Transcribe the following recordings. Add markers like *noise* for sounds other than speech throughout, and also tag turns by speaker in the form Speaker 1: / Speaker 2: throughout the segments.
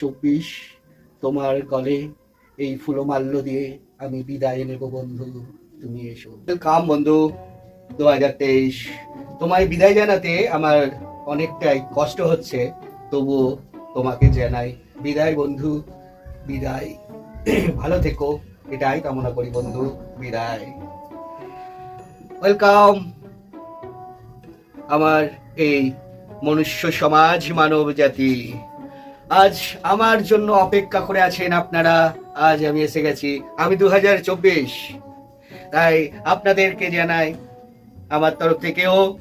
Speaker 1: চব্বিশ, তোমার গলে এই ফুলমাল্য দিয়ে আমি বিদায় নেব বন্ধু, তুমি এসো। কাম বন্ধু দু হাজার তেইশ। তোমায় বিদায় জানাতে আমার অনেকটাই কষ্ট হচ্ছে তবু তোমাকে জানাই বিদায় বন্ধু, বিদায়। ভালো থেকো, এটাই কামনা করি বন্ধু, বিদায়। ওয়েলকাম। আমার এই মনুষ্য সমাজ মানব জাতি। আজ আমার জন্য অপেক্ষা করে আছেন আপনারা। আজ আমি এসে গেছি। আমি দু হাজার চব্বিশ। তাই আপনাদেরকে জানাই আমার তরফ থেকেও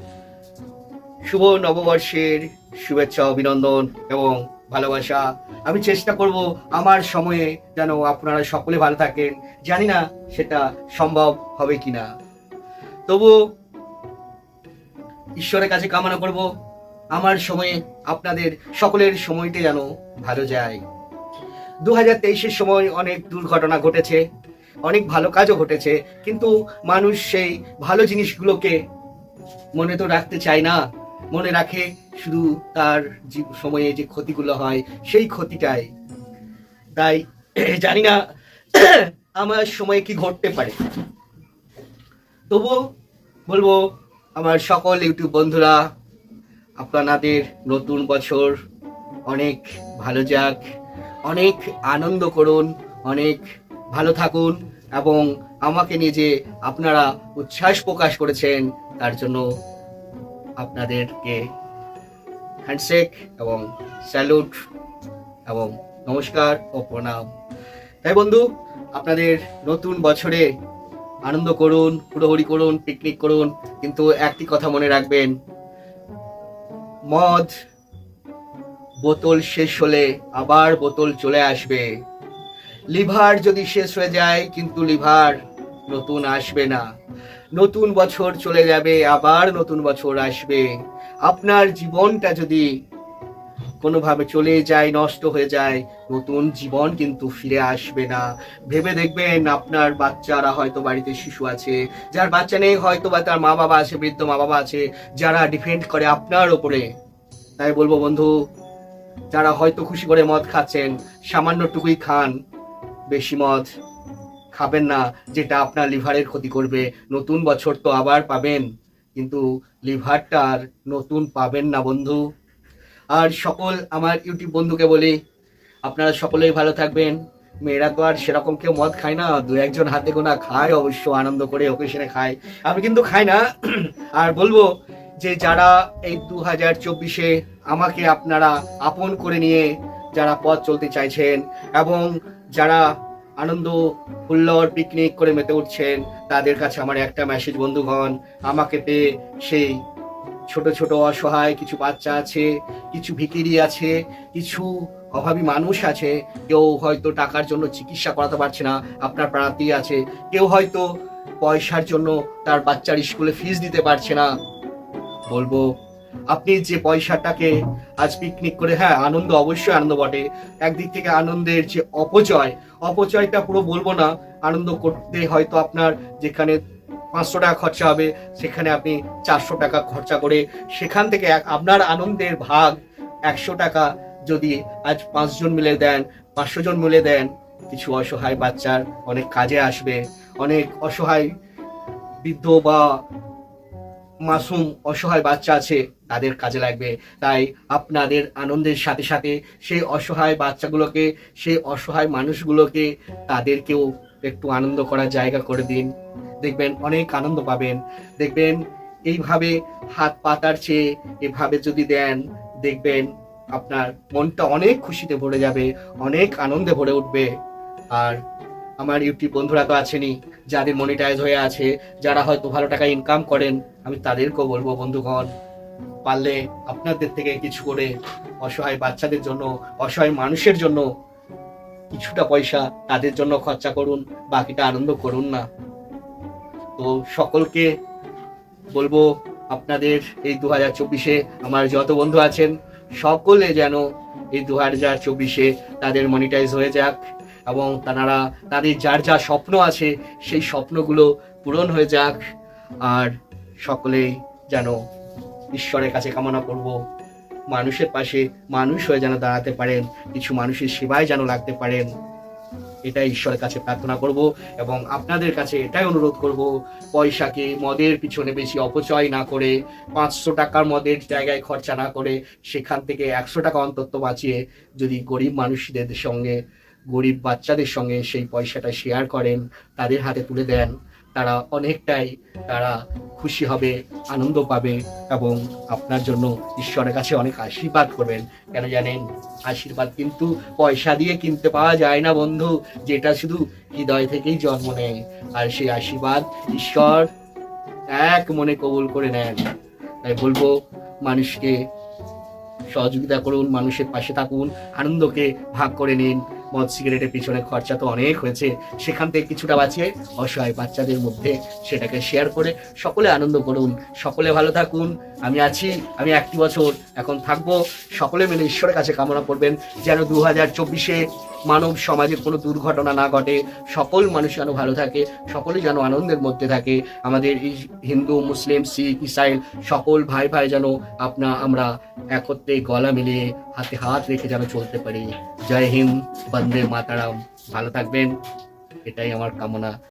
Speaker 1: শুভ নববর্ষের শুভেচ্ছা, অভিনন্দন এবং ভালোবাসা। আমি চেষ্টা করব আমার সময়ে যেন আপনারা সকলে ভালো থাকেন। জানি না সেটা সম্ভব হবে কিনা। তবু ঈশ্বরের কাছে কামনা করব। আমার সময়ে আপনাদের সকলের সময়টা যেন ভালো যায়। দু হাজার তেইশের সময় অনেক দুর্ঘটনা ঘটেছে, অনেক ভালো কাজও ঘটেছে, কিন্তু মানুষ সেই ভালো জিনিসগুলোকে মনে তো রাখতে চায় না। মনে রাখে শুধু তার সময়ে যে ক্ষতিগুলো হয়, সেই ক্ষতিটাই। তাই *clears throat* জানি না *clears throat* আমার সময়ে কি ঘটতে পারে। তবু বলব, আমার সকল ইউটিউব বন্ধুরা আপনাদের নতুন বছর অনেক ভালো যাক, অনেক আনন্দ করুন, অনেক ভালো থাকুন এবং আমাকে নিয়ে যে আপনারা উচ্ছ্বাস প্রকাশ করেছেন, তার জন্য আপনাদেরকে হ্যান্ডশেক এবং স্যালুট এবং নমস্কার ও প্রণাম। তাই বন্ধু, আপনাদের নতুন বছরে আনন্দ করুন, হুড়োহুড়ি করুন পিকনিক করুন, কিন্তু একটি কথা মনে রাখবেন মদ। বোতল শেষ হলে আবার বোতল চলে আসবে। লিভার যদি শেষ হয়ে যায়, কিন্তু লিভার নতুন আসবে না। নতুন বছর চলে যাবে, আবার নতুন বছর আসবে। আপনার জীবনটা যদি কোনোভাবে চলে যায়, নষ্ট হয়ে যায়, নতুন জীবন কিন্তু ফিরে আসবে না। ভেবে দেখবেন আপনার বাচ্চারা হয়তো বাড়িতে শিশু আছে, যার বাচ্চা নেই হয়তো বা তার মা বাবা আছে, বৃদ্ধ মা বাবা আছে, যারা ডিপেন্ড করে আপনার ওপরে তাই বলব বন্ধু, যারা হয়তো খুশি করে মদ খাচ্ছেন, সামান্যটুকুই খান। বেশি মদ খাবেন না, যেটা আপনার লিভারের ক্ষতি করবে। নতুন বছর তো আবার পাবেন, কিন্তু লিভারটা আর নতুন পাবেন না বন্ধু। আর সকল আমার ইউটিউব বন্ধুকে বলি, আপনারা সকলেই ভালো থাকবেন। মেয়েরা তো আর সেরকম কেউ মদ খায় না, দু একজন হাতে গোনা খায়, অবশ্য আনন্দ করে ওকেশনে খায়। আমি কিন্তু খাই না। আর বলব যে যারা এই দু হাজার চব্বিশে আমাকে আপনারা আপন করে নিয়ে যারা পথ চলতে চাইছেন এবং যারা আনন্দ হুল্লোড় পিকনিক করে মেতে উঠছেন, তাদের কাছে আমার একটা মেসেজ বন্ধুগণ, আমাকে পেয়ে সেই ছোট ছোট অসহায় কিছু বাচ্চা আছে, কিছু ভিকিরি আছে, কিছু অভাবী মানুষ আছে, কেউ হয়তো টাকার জন্য চিকিৎসা করাতে পারছে না, আপনার প্রাণাতি আছে, কেউ হয়তো পয়সার জন্য তার বাচ্চার স্কুলে ফিস দিতে পারছে না। বলব, আপনি যে পয়সাটাকে আজ পিকনিক করে হ্যাঁ আনন্দ অবশ্যই আনন্দ বটে, একদিক থেকে আনন্দের যে অপচয়, অপচয়টা পুরো বলব না, আনন্দ করতে হয়তো আপনার যেখানে পাঁচশো টাকা খরচা হবে, সেখানে আপনি চারশো টাকা খরচা করে সেখান থেকে আপনার আনন্দের ভাগ একশো টাকা যদি আজ পাঁচজন মিলে দেন, পাঁচশো জন মিলে দেন, কিছু অসহায় বাচ্চার অনেক কাজে আসবে, অনেক অসহায় বৃদ্ধ বা মাসুম অসহায় বাচ্চা আছে, তাদের কাজে লাগবে। তাই আপনাদের আনন্দের সাথে সাথে সেই অসহায় বাচ্চাগুলোকে, সেই অসহায় মানুষগুলোকে তাদেরকেও একটু আনন্দ করার জায়গা করে দিন। দেখবেন অনেক আনন্দ পাবেন। দেখবেন এইভাবে হাত পাতার চেয়ে এভাবে যদি দেন, দেখবেন আপনার মনটা অনেক খুশিতে ভরে যাবে, অনেক আনন্দে ভরে উঠবে। আর আমার ইউটিউব বন্ধুরা তো আছেনই, যাদের মনিটাইজ হয়ে আছে, যারা হয়তো ভালো টাকা ইনকাম করেন, আমি তাদেরকেও বলব, বন্ধুগণ, পারলে আপনাদের থেকে কিছু করে অসহায় বাচ্চাদের জন্য, অসহায় মানুষের জন্য কিছুটা পয়সা তাদের জন্য খরচা করুন, বাকিটা আনন্দ করুন না। তো সকলকে বলব, আপনাদের এই দু হাজার চব্বিশে আমার যত বন্ধু আছেন, সকলে যেন এই দু হাজার চব্বিশে তাদের মনিটাইজ হয়ে যাক এবং তারা তাদের যার যা স্বপ্ন আছে, সেই স্বপ্নগুলো পূরণ হয়ে যাক। আর সকলেই যেন ঈশ্বরের কাছে কামনা করব। মানুষের পাশে মানুষ হয়ে যেন দাঁড়াতে পারেন, কিছু মানুষের সেবায় যেন লাগতে পারেন। এটাই ঈশ্বরের কাছে প্রার্থনা করব এবং আপনাদের কাছে এটাই অনুরোধ করব, পয়সাকে মদের পিছনে বেশি অপচয় না করে, পাঁচশো টাকার মদের জায়গায় খরচা না করে, সেখান থেকে একশো টাকা অন্তত বাঁচিয়ে যদি গরিব মানুষদের সঙ্গে, গরিব বাচ্চাদের সঙ্গে সেই পয়সাটা শেয়ার করেন, তাদের হাতে তুলে দেন। তারা অনেকটাই তারা খুশি হবে, আনন্দ পাবে এবং আপনার জন্য ঈশ্বরের কাছে অনেক আশীর্বাদ করবেন। কেন জানেন? আশীর্বাদ কিন্তু পয়সা দিয়ে কিনতে পাওয়া যায় না বন্ধু, যেটা শুধু হৃদয় থেকেই জন্ম নেয়। আর সেই আশীর্বাদ ঈশ্বর এক মনে কবুল করে নেন। তাই বলব, মানুষকে সহযোগিতা করুন, মানুষের পাশে থাকুন, আনন্দকে ভাগ করে নিন। মদ সিগারেটের পিছনে খরচা তো অনেক হয়েছে, সেখান থেকে কিছুটা বাঁচিয়ে অসহায় বাচ্চাদের মধ্যে সেটাকে শেয়ার করে সকলে আনন্দ করুন, সকলে ভালো থাকুন, আমি আছি, আমি একটি বছর এখন থাকব, সকলে মিলে ঈশ্বরের কাছে কামনা করবেন যেন দু হাজার চব্বিশে মানব সমাজে কোনো দুর্ঘটনা না ঘটে, সকল মানুষ যেন ভালো থাকে, সকলে যেন আনন্দের মধ্যে থাকে, আমাদের হিন্দু, মুসলিম, শিখ, ইসাইল, সকল ভাই ভাই যেন আপনা আমরা একত্রে গলা মিলিয়ে হাতে হাত রেখে যেন চলতে পারি। জয় হিন্দ বন্দে মাতারাম। ভালো থাকবেন। এটাই আমার কামনা।